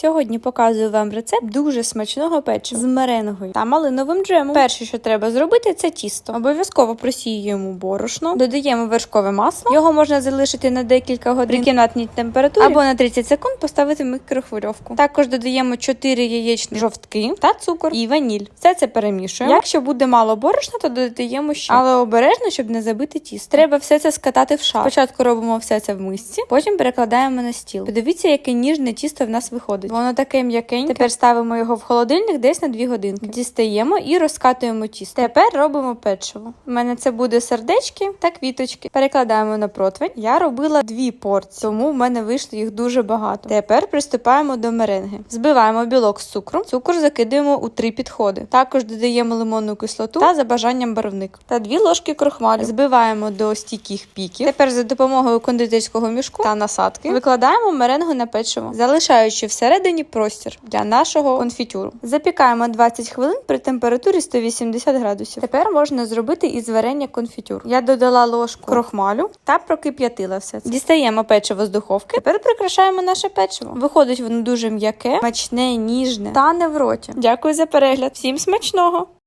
Сьогодні показую вам рецепт дуже смачного печива з меренгою та малиновим джемом. Перше, що треба зробити, це тісто. Обов'язково просіюємо борошно, додаємо вершкове масло. Його можна залишити на декілька годин при кімнатній температурі або на 30 секунд поставити в мікрохвильовку. Також додаємо 4 яєчні жовтки та цукор і ваніль. Все це перемішуємо. Якщо буде мало борошна, то додаємо ще. Але обережно, щоб не забити тісто. Треба все це скатати в шар. Спочатку робимо все це в мисці, потім перекладаємо на стіл. Подивіться, яке ніжне тісто в нас виходить. Воно таке м'якеньке. Тепер ставимо його в холодильник десь на 2 годинки. Дістаємо і розкатуємо тісто. Тепер робимо печиво. У мене це буде сердечки та квіточки. Перекладаємо на противень. Я робила дві порції, тому в мене вийшло їх дуже багато. Тепер приступаємо до меренги. Збиваємо білок з цукром. Цукор закидуємо у три підходи. Також додаємо лимонну кислоту та за бажанням барвник та дві ложки крохмалю. Збиваємо до стійких піків. Тепер за допомогою кондитерського мішку та насадки викладаємо меренгу на печиво, залишаючи всередині простір для нашого конфітюру. Запікаємо 20 хвилин при температурі 180 градусів. Тепер можна зробити із варення конфітюр. Я додала ложку крохмалю та прокип'ятила все це. Дістаємо печиво з духовки. Тепер прикрашаємо наше печиво. Виходить воно дуже м'яке, мачне, ніжне та не в роті. Дякую за перегляд. Всім смачного!